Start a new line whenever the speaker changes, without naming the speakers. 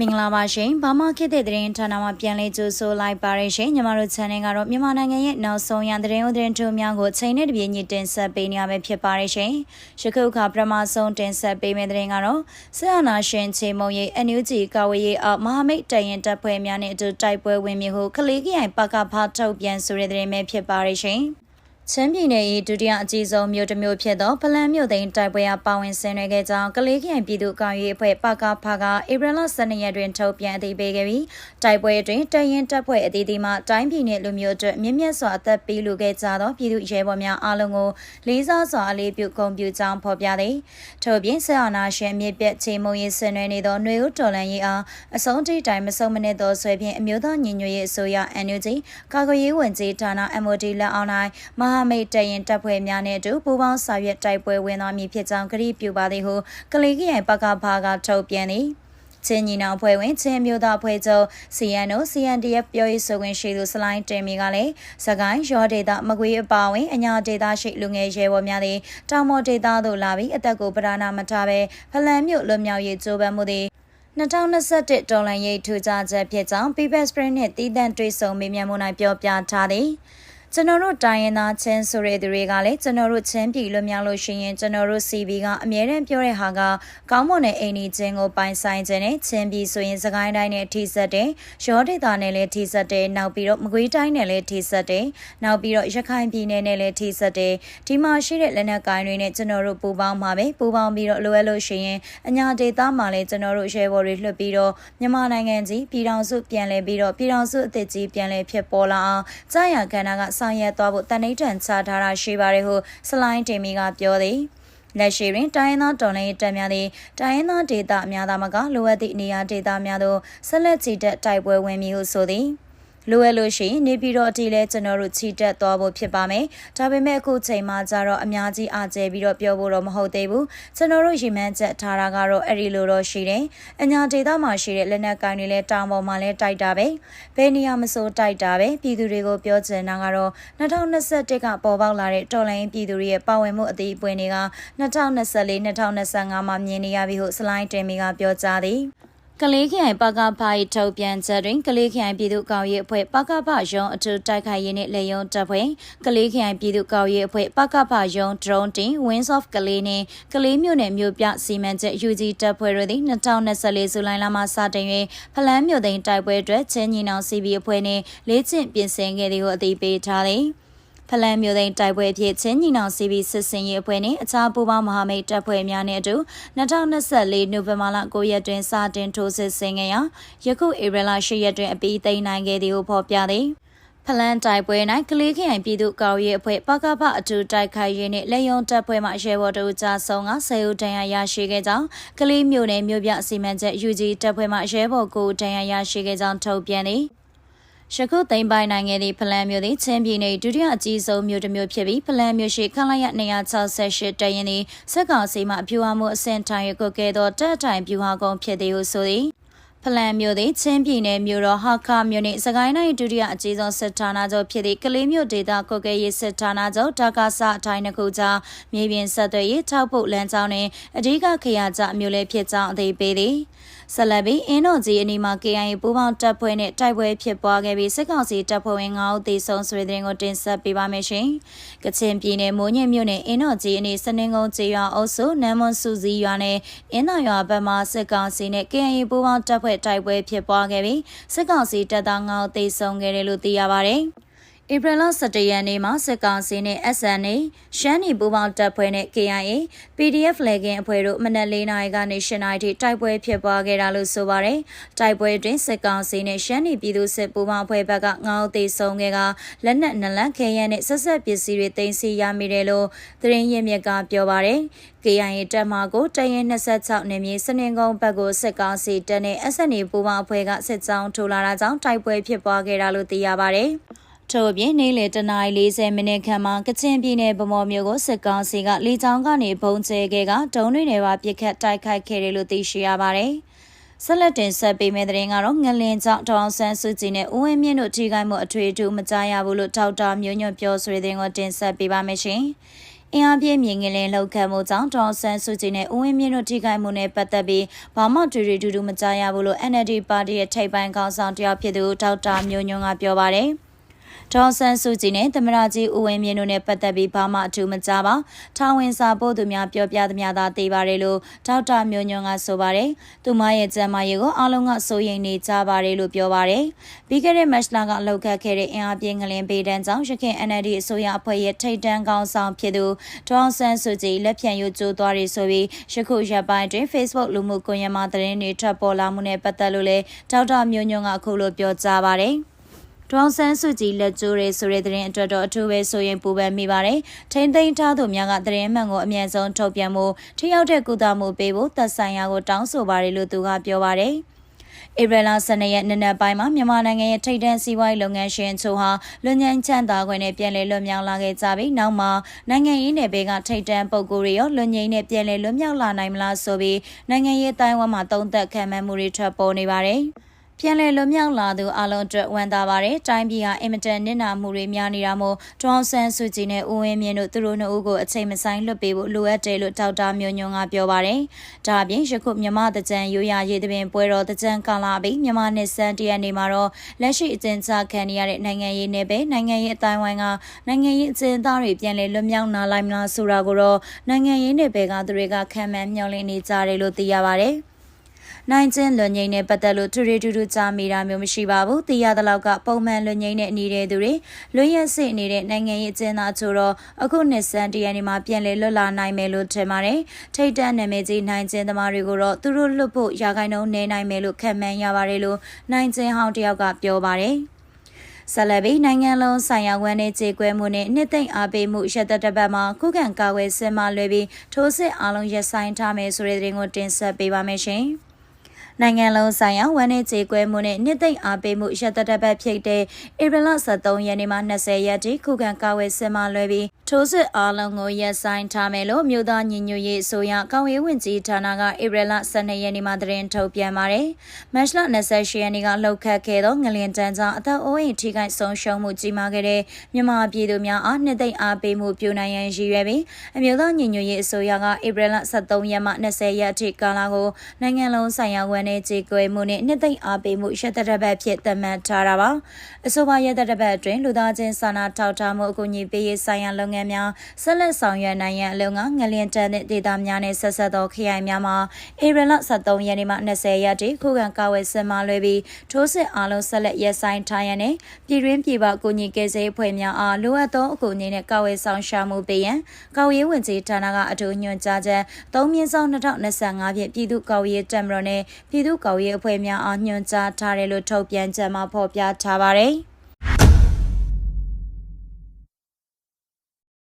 မင်္ဂလာပါရှင်။ဘာမှခေတ်တဲ့သတင်းဌာနမှာပြန်လည်ကြိုဆိုလိုက်ပါရရှင်။ညီမတို့ channel ကတော့မြန်မာနိုင်ငံရဲ့နောက်ဆုံးရသတင်းဥသတင်းထုံများကိုချိန်နဲ့တပြေးညီတင်ဆက်ပေးနေရမှာဖြစ်ပါရရှင်။ယခုအခါပထမဆုံးတင်ဆက်ပေးမယ့်သတင်းကတော့ဆက်အာနာရှင်ချေမုံရိပ် NUG ကာဝေးရေးအောက်မဟာမိတ်တရင်တပ်ဖွဲ့များနဲ့အတူတိုက်ပွဲဝင်မြေကိုကလေးကရိုင်ပကဖထုတ်ပြန်ဆိုတဲ့သတင်းပဲဖြစ်ပါရရှင်။ ချင်းပြည်နယ်၏ဒုတိယအကြီးဆုံးမြို့တစ်မြို့ဖြစ်သောဖလန်းမြို့သိမ်းတိုက်ပွဲအားပါဝင်ဆင်နွှဲခဲ့ကြောင်းကလေးခိုင်ပြည်သူ့ကောင်ရေးအဖွဲ့ပကဖကဧပြီလ12ရက်တွင်ထုတ်ပြန်အသိပေးခဲ့ပြီးတိုက်ပွဲတွင်တရင်တပ်ဖွဲ့အသီးသီးမှတိုင်းပြည်နယ်လူမျိုးတို့မြင့်မြတ်စွာအသက်ပေးလူခဲ့ကြသောပြည်သူရဲဘော်များအားလုံးကိုလေးစားစွာအလေးပြုဂုဏ်ပြုကြောင်းဖော်ပြသည်ထို့ပြင်ဆရာနာရှင်မြစ်ပြတ်ချေမုံရေးဆင်နွှဲနေသောຫນွေဦးတော်လန်ရေးအားအဆုံးထိတိုင်မဆုံးမနစ်သောဆွဲဖြင့်အမျိုးသားညီညွတ်ရေးအစိုးရ NUG ကာကွယ်ရေးဝန်ကြီးဌာန MOD လက်အောက်၌မဟာမိတ်တရင်တပ်ဖွဲ့များနဲ့အတူပူးပေါင်းဆောင်ရွက်တိုက်ပွဲဝင်သွားမည်ဖြစ်ကြောင်းကတိပြုပါသည်ဟုကလေးကရိုင်ပကဖာကထုတ်ပြန်သည်ချင်းညီနောင်ဖွဲ့ဝင်ချင်းမျိုးသားဖွဲ့ချုပ် CNO CNDF ပြောရေးဆိုခွင့်ရှိသူစလိုင်းတင်မီကလည်းစကိုင်းရောဒေသမကွေးအပါဝင်အညာဒေသရှိလူငယ်ရဲဘော်များသည်တောင်မော်ဒေသသို့လာပြီးအသက်ကိုပဓာနာမထားဘဲဖလန်မြို့လွတ်မြောက်ရေးကြိုးပမ်းမှုသည်2021ဒေါ်လာရိတ်ထူကြချက်ဖြစ်ကြောင်း People Spring နှင့်တည်တံ့တွေ့ဆုံမေးမြန်းမှု၌ပြောပြထားသည်။ ကျွန်တော်တို့တိုင်းရင်းသားချင်းဆိုတဲ့သူတွေကလည်းကျွန်တော်တို့ချင်းပြည်လွတ်မြောက်လို့ရှိရင်ကျွန်တော်တို့ CB ကအမြဲတမ်းပြောတဲ့ဟာကကောင်းမွန်တဲ့အိမ်နီချင်းကိုပိုင်ဆိုင်ခြင်းနဲ့ချင်းပြည်ဆိုရင်စကိုင်းတိုင်းနဲ့ထိစပ်တယ်ရောဒေတာနဲ့လည်းထိစပ်တယ်နောက်ပြီးတော့မကွေးတိုင်းနဲ့လည်းထိစပ်တယ်နောက်ပြီးတော့ရခိုင်ပြည်နယ်နဲ့လည်းထိစပ်တယ်ဒီမှာရှိတဲ့လက်နက်ကိုင်တွေနဲ့ကျွန်တော်တို့ပူးပေါင်းမှာပဲပူးပေါင်းပြီးတော့လိုအပ်လို့ရှိရင်အညာဒေတာမှာလည်းကျွန်တော်တို့ရဲဘော်တွေလွှတ်ပြီးတော့မြန်မာနိုင်ငံကြီးပြည်ထောင်စုပြန်လည်ပြီးတော့ပြည်ထောင်စုအသစ်ကြီးပြန်လည်ဖြစ်ပေါ်လာအောင်ကြာရကဏ္ဍကဆောင်ရွက်သွားဖို့တန်ဋိဌာန်ချထားတာရှိပါတယ်ဟုစလိုင်းတင်မီကပြောသည်လက်ရှိတွင်တိုင်းရင်းသားတော်လှန်ရေးတပ်များသည်တိုင်းရင်းသားဒေသအများသားမကလိုအပ်သည့်နေရာဒေသများသို့ဆက်လက်ချီတက်တိုက်ပွဲဝင်မည်ဟုဆိုသည်။ လိုအပ်လို့ရှိရင်နေပြည်တော်အထိလဲကျွန်တော်တို့ချီတက်သွားဖို့ဖြစ်ပါမယ်။ဒါပေမဲ့အခုချိန်မှာကျတော့အများကြီးအားကျဲပြီးတော့ပြောဖို့တော့မဟုတ်သေးဘူး။ကျွန်တော်တို့ရီမန်းချက်ထားတာကတော့အဲ့ဒီလိုတော့ရှိတယ်။အညာဒေသမှာရှိတဲ့လက်နက်ကိုင်တွေလည်းတောင်ပေါ်မှာလည်းတိုက်တာပဲ။ဘယ်နေရာမဆိုတိုက်တာပဲ။ပြည်သူတွေကိုပြောချင်တာကတော့2021ကပေါ်ပေါက်လာတဲ့တော်လိုင်းပြည်သူတွေရဲ့ပါဝင်မှုအသေးအပွင့်တွေက2024-2025မှာမြင်နေရပြီဟုစလိုင်းတင်မီကပြောကြားသည်။ ကလေးခိုင်ပကဖ၏ထုတ်ပြန်ချက်တွင်ကလေးခိုင်ပြည်သူ့ကောင်ရေးအဖွဲ့ပကဖရုံးအထူးတိုက်ခိုက်ရေးနှင့်လေယုံတပ်ဖွဲ့ကလေးခိုင်ပြည်သူ့ကောင်ရေးအဖွဲ့ပကဖရုံး drone team Wings of ကလေးနှင့်ကလေးမြို့နယ်မြို့ပြစီမံချက် UG တပ်ဖွဲ့တို့သည်2024ဇူလိုင်လမှစတင်၍ဖလန်းမြို့သိမ်းတိုက်ပွဲအတွက်ချင်းညီနောင် CB အဖွဲ့နှင့်လေ့ကျင့်ပြင်ဆင်ခဲ့သည်ကိုအသိပေးထားသည်။ ဖလန်မျိုးသိန်းတိုက်ပွဲဖြစ်ချင်းညီနောင်စီဘီစစ်စင်ရေးအဖွဲ့နဲ့အခြားပူးပေါင်းမဟာမိတ်တပ်ဖွဲ့များနဲ့အတူ2024နိုဝင်ဘာလ9ရက်တွင်စတင်ထိုးစစ်ဆင်ခဲ့ရာယခုဧပြီလ10ရက်တွင်အပြီးသိမ်းနိုင်ခဲ့သည်ကိုဖော်ပြသည်ဖလန်တိုက်ပွဲ၌ကလေးခိုင်ပြည်သူ့ကော်ရေးအဖွဲ့ပကပအထူးတိုက်ခိုက်ရေးနှင့်လေယုံတပ်ဖွဲ့မှရဲဘော်တို့ကြားဆုံးကဆယ်ဦးတန်ရာရရှိခဲ့ကြောင်းကလေးမြို့နယ်မြို့ပြအစီမံချက် UG တပ်ဖွဲ့မှရဲဘော်ကိုတန်ရာရရှိခဲ့ကြောင်းထုတ်ပြန်သည် ယခုသိမ်းပိုင်နိုင်ခဲ့သည့်ဖလန်မြို့သည်ချင်းပြည်နယ်ဒုတိယအကြီးဆုံးမြို့တစ်မြို့ဖြစ်ပြီးဖလန်မြို့ရှိခန့်လိုက်ရ268တရင်သည်စက်ကောင်စီမှအဖြူဟာမှုအဆင့်ထိုင်ရကုတ်ကဲသောတက်တိုင်ဖြူဟာကုန်းဖြစ်သည်ဟုဆိုသည်ဖလန်မြို့သည်ချင်းပြည်နယ်မြို့တော်ဟာခါမြို့နှင့်စကိုင်းတိုင်းဒုတိယအကြီးဆုံးစစ်ဌာနချုပ်ဖြစ်သည့်ကလေးမြို့ဒေသကုတ်ကဲရေးစစ်ဌာနချုပ်ဒါကာဆအထိုင်းတစ်ခုကြားမြေပြင်ဆက်သွယ်ရေးထောက်ပို့လမ်းကြောင်းနှင့်အဓိကခရာကြမြို့လည်းဖြစ်ကြောင်းအသိပေးသည် ဆက်လက်ပြီးအင်းတော်ကြီးအနီးမှာ KIA ပူးပေါင်းတပ်ဖွဲ့နဲ့တိုက်ပွဲဖြစ်ပွားခဲ့ပြီးစစ်ကောင်စီတပ်ဖွဲ့ဝင်9ဦးသေဆုံးဆွေတဲ့ကိုတင်ဆက်ပေးပါမယ်ရှင်။ကချင်ပြည်နယ်မိုးညစ်မြို့နယ်အင်းတော်ကြီးအနီးစနင်းကုန်းကျေးရွာအုပ်စုနမ်မွန်စုစည်းရွာနဲ့အင်းတော်ရွာဘက်မှစစ်ကောင်စီနဲ့ KIA ပူးပေါင်းတပ်ဖွဲ့တိုက်ပွဲဖြစ်ပွားခဲ့ပြီးစစ်ကောင်စီတပ်သား9ဦးသေဆုံးခဲ့တယ်လို့သိရပါတယ်။ ဧပြီလ17ရက်နေ့မှာစစ်ကောင်စီနဲ့ SNA ရှမ်းနီပူပေါင်းတပ်ဖွဲ့နဲ့ KIA PDF လေကင်းအဖွဲ့တို့မနက်၄နာရီကနေ၈နာရီထိတိုက်ပွဲဖြစ်ပွားခဲ့တာလို့ဆိုပါတယ်။တိုက်ပွဲတွင်စစ်ကောင်စီနဲ့ရှမ်းနီပြည်သူစစ်ပူပေါင်းအဖွဲ့ဘက်ကငေါးသေးဆုံးခဲ့ကလက်နက်နလန်ခဲရန်နဲ့ဆက်ဆက်ပစ္စည်းတွေတင်စီရမိတယ်လို့သတင်းရင်းမြစ်ကပြောပါတယ်။ KIA တပ်မကိုတရင်26နေမြေစနင်ကုန်းဘက်ကိုစစ်ကောင်စီတပ်နဲ့ SNA ပူပေါင်းအဖွဲ့ကစစ်ကြောင်းထိုးလာတာကြောင့်တိုက်ပွဲဖြစ်ပွားခဲ့တာလို့သိရပါတယ်။ ထို့အပြင်နေ့လယ်တနာရီ40မိနစ်ခန့်မှာကချင်ပြည်နယ်ဗမော်မြို့ကိုစစ်ကောင်စီကလေကြောင်းကနေဘုံကျဲခဲ့ကဒုံတွေနဲ့ပါပစ်ခတ်တိုက်ခိုက်ခဲ့တယ်လို့သိရှိရပါတယ်။ဆက်လက်တင်ဆက်ပေးမယ့်သတင်းကတော့ငလင်ကြောင့်ဒေါအောင်ဆန်းစုကြည်နဲ့ဦးဝင်းမြင့်တို့ထိခိုက်မှုအထွေအထူးမကြားရဘူးလို့ဒေါက်တာမျိုးညွန့်ပြောဆိုတဲ့သတင်းကိုတင်ဆက်ပေးပါမယ်ရှင်။အင်အားပြင်းမြင်ငင်လင်းလောက်ခံမှုကြောင့်ဒေါ်ဆန်စုကြည်နဲ့ဦးဝင်းမြင့်တို့ထိခိုက်မှုနဲ့ပတ်သက်ပြီးဘာမှတွေ့တွေ့တူတူမကြားရဘူးလို့ NLD ပါတီရဲ့ထိပ်ပိုင်းခေါင်းဆောင်တယောက်ဖြစ်သူဒေါက်တာမျိုးညွန့်ကပြောပါတယ်။ ဒေါ်ဆန်းစုကြည်နဲ့သမရကြီးဦးဝင်းမြင့်တို့နဲ့ပတ်သက်ပြီးဘာမှအထူးမကြားပါထောင်ဝင်စာပို့သူများပြောပြသမျှသာသိပါတယ်လို့ဒေါက်တာမျိုးညွန့်ကဆိုပါတယ်သူမရဲ့ကျမ်းမာရေးကိုအားလုံးကစိုးရိမ်နေကြပါတယ်လို့ပြောပါတယ်ပြီးခဲ့တဲ့မတ်လကလှုပ်ခတ်ခဲ့တဲ့အင်အားပြင်းငလင်ပေတန်းကြောင့်ရခိုင် NLD အစိုးရအဖွဲ့ရဲ့ထိပ်တန်းကောင်းဆောင်ဖြစ်သူဒေါ်ဆန်းစုကြည်လက်ဖြန့်ယူကျိုးသွားတယ်ဆိုပြီးယခုရက်ပိုင်းတွင် Facebook လူမှုကွန်ရက်မှာသတင်းတွေထွက်ပေါ်လာမှုနဲ့ပတ်သက်လို့လည်းဒေါက်တာမျိုးညွန့်ကအခုလိုပြောကြားပါတယ် ဒေါန်ဆန်းစုကြည်လက်ကျိုးရဲဆိုတဲ့သတင်းအတွက်တော့အထူးပဲဆိုရင်ပူပန်မိပါတယ်။ထိမ့်သိမ်းထားသူများကသတင်းမှန်ကိုအမြန်ဆုံးထုတ်ပြန်မှုထိရောက်တဲ့ကုသမှုပေးဖို့သက်ဆိုင်ရာကိုတောင်းဆိုပါတယ်လို့သူကပြောပါတယ်။ဧပြီလ12ရက်နေ့နက်ပိုင်းမှာမြန်မာနိုင်ငံရဲ့ထိပ်တန်းစီးပွားရေးလုပ်ငန်းရှင်ချို့ဟာလွန်ငင်းချမ်းသာခွင့်နဲ့ပြည်လဲလွတ်မြောက်လာခဲ့ကြပြီးနောက်မှာနိုင်ငံရေးနယ်ပယ်ကထိပ်တန်းပုဂ္ဂိုလ်တွေရောလွန်ငင်းနဲ့ပြည်လဲလွတ်မြောက်လာနိုင်မလားဆိုပြီးနိုင်ငံရေးတိုင်းဝမ်မှာတုံ့သက်ခံမှန်းမှုတွေထွက်ပေါ်နေပါတယ်။ ပြန်လည်လွတ်မြောက်လာသူအလုံးအတွက်ဝန်တာပါတယ်။တိုင်းပြည်ဟာအင်မတန်နစ်နာမှုတွေများနေတာမို့ဒေါ်ဆန်းစုကြည်နဲ့ဦးဝင်းမြင့်တို့သူတို့နှစ်ဦးကိုအချိန်မဆိုင်လွတ်ပေးဖို့လိုအပ်တယ်လို့ဒေါက်တာမျိုးညွန့်ကပြောပါတယ်။ဒါအပြင်ယခုမြန်မာတကြံရိုးရာရေးသဘင်ပွဲတော်တကြံကာလာပြီးမြန်မာနှစ်စန်းတရက်နေမှာတော့လက်ရှိအကျဉ်းချခံနေရတဲ့နိုင်ငံရေးနယ်ပယ်နိုင်ငံရေးအတိုင်းဝိုင်းကနိုင်ငံရေးအကျဉ်းသားတွေပြန်လည်လွတ်မြောက်လာလိုက်မလားဆိုတာကိုတော့နိုင်ငံရေးနယ်ပယ်ကသူတွေကခံမှန်းမျှော်လင့်နေကြတယ်လို့သိရပါတယ်။ နိုင်ကျင်းလွန်ငိမ့်နဲ့ပတ်သက်လို့ထူထူထူထူကြားမိတာမျိုးမရှိပါဘူး။သိရသလောက်ကပုံမှန်လွန်ငိမ့်နဲ့နေတဲ့သူတွေလွန်ရက်စစ်နေတဲ့နိုင်ငံရေးအကျဉ်းသားချို့တော့အခုနှစ်ဆန်းတရနေ့မှာပြန်လည်လွတ်လာနိုင်မယ်လို့ထင်ပါတယ်။ထိတ်တန့်နာမည်ကြီးနိုင်ကျင်းသမားတွေကိုတော့သူတို့လွတ်ဖို့ရာခိုင်နှုန်းနေနိုင်မယ်လို့ခန့်မှန်းရပါတယ်လို့နိုင်ကျင်းဟောင်းတယောက်ကပြောပါတယ်။ဆလဘီနိုင်ငံလုံးဆိုင်ရာဝန်နေကြေကွဲမှုနဲ့နှစ်သိမ့်အားပေးမှုရသက်တပတ်မှာခုခံကာကွယ်စင်မလွှဲပြီးထိုးစစ်အလုံးရဆိုင်ထားမယ်ဆိုတဲ့သတင်းကိုတင်ဆက်ပေးပါမယ်ရှင်။ နိုင်ငံလုံးဆိုင်ရာဝန်နေကြေကွဲမှုနဲ့နှစ်သိမ့်အားပေးမှုရတတပတ်ဖြစ်တဲ့ဧပြီလ23ရက်နေ့မှ20ရက်ထိခုခံကာဝယ်စင်မလွှဲပြီးထိုးစစ်အားလုံးကိုရပ်ဆိုင်ထားမယ်လို့မြို့သားညီညွတ်ရေးအစိုးရကောင်းရေးဝန်ကြီးဌာနကဧပြီလ12ရက်နေ့မှသတင်းထုတ်ပြန်ပါတယ်။မတ်လ28ရက်နေ့ကလှုပ်ခတ်ခဲ့သောငလျင်တန်းကြောင့်အသက်အိုးအိမ်ထိခိုက်ဆုံးရှုံးမှုကြီးမားခဲ့တဲ့မြန်မာပြည်သူများအားနှစ်သိမ့်အားပေးမှုပြုနိုင်ရန်ရည်ရွယ်ပြီးအမျိုးသားညီညွတ်ရေးအစိုးရကဧပြီလ23ရက်မှ20ရက်ထိကာလကိုနိုင်ငံလုံးဆိုင်ရာဝန်နဲ့ကြေကွဲမှုနဲ့နှစ်သိမ့်အားပေးမှုရတတပတ်ဖြစ်သတ်မှတ်ထားတာပါ။အဆိုပါရတတပတ်အတွင်းလူသားချင်းစာနာထောက်ထားမှုအကူအညီပေးရေးဆိုင်ရာလုပ်ငန်းများဆက်လက်ဆောင်ရွက်နိုင်ရန်အလုံကငလျင်တန်တဲ့ဒေသများနဲ့ဆက်ဆက်သောခရိုင်များမှာဧပြီလ23ရက်နေ့မှ20ရက်ထိခုခံကာဝယ်စင်မလွှဲပြီးထိုးစစ်အားလုံးဆက်လက်ရပ်ဆိုင်ထားရန်နဲ့ပြည်တွင်းပြည်ပအကူအညီကယ်ဆယ်အဖွဲ့များအားလိုအပ်သောအကူအညီနဲ့ကာဝယ်ဆောင်ရှာမှုပေးရန်ကာဝေးဝင်ကြီးဌာနကအထူးညွှန်ကြားချက်3မြင်းဆောင်2025ဖြင့်ပြည်သူ့ကာဝေးတပ်မတော်နဲ့ပြည်သူ့ကာဝေးအဖွဲ့များအားညွှန်ကြားထားတယ်လို့ထုတ်ပြန်ချက်မှာဖော်ပြထားပါတယ်။